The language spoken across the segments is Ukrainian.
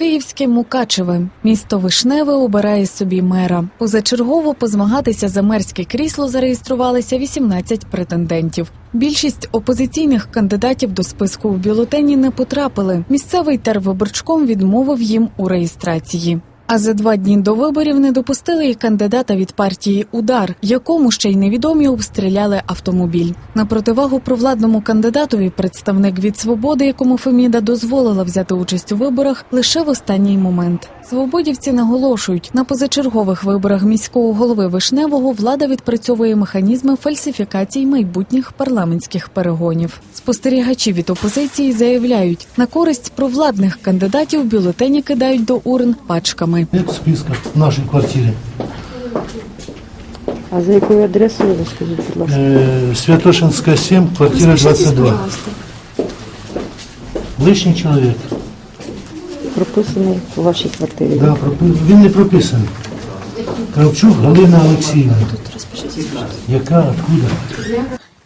Київське Мукачеве. Місто Вишневе обирає собі мера. Позачергово позмагатися за мерське крісло зареєструвалися 18 претендентів. Більшість опозиційних кандидатів до списку в бюлетені не потрапили. Місцевий тервиборчком відмовив їм у реєстрації. А за два дні до виборів не допустили і кандидата від партії Удар, якому ще й невідомі обстріляли автомобіль. На противагу провладному кандидатові представник від свободи, якому Феміда дозволила взяти участь у виборах, лише в останній момент. Свободівці наголошують, на позачергових виборах міського голови Вишневого влада відпрацьовує механізми фальсифікацій майбутніх парламентських перегонів. Спостерігачі від опозиції заявляють, на користь провладних кандидатів бюлетені кидають до урн пачками. Нет в списках в нашей квартире. А за якою адресою ви скажіть, будь ласка? Э, Святошинская 7, квартира 22. Лишній чоловік. Прописаний у вашій квартирі. Да, пропи- він не прописаний. Кравчук Галина Олексіївна. Яка, откуда?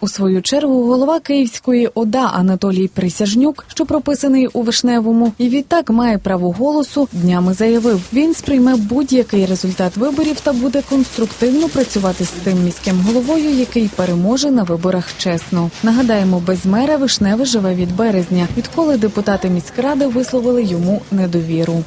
У свою чергу голова Київської ОДА Анатолій Присяжнюк, що прописаний у Вишневому, і відтак має право голосу, днями заявив, він сприйме будь-який результат виборів та буде конструктивно працювати з тим міським головою, який переможе на виборах чесно. Нагадаємо, без мера Вишневе живе від березня, відколи депутати міськради висловили йому недовіру.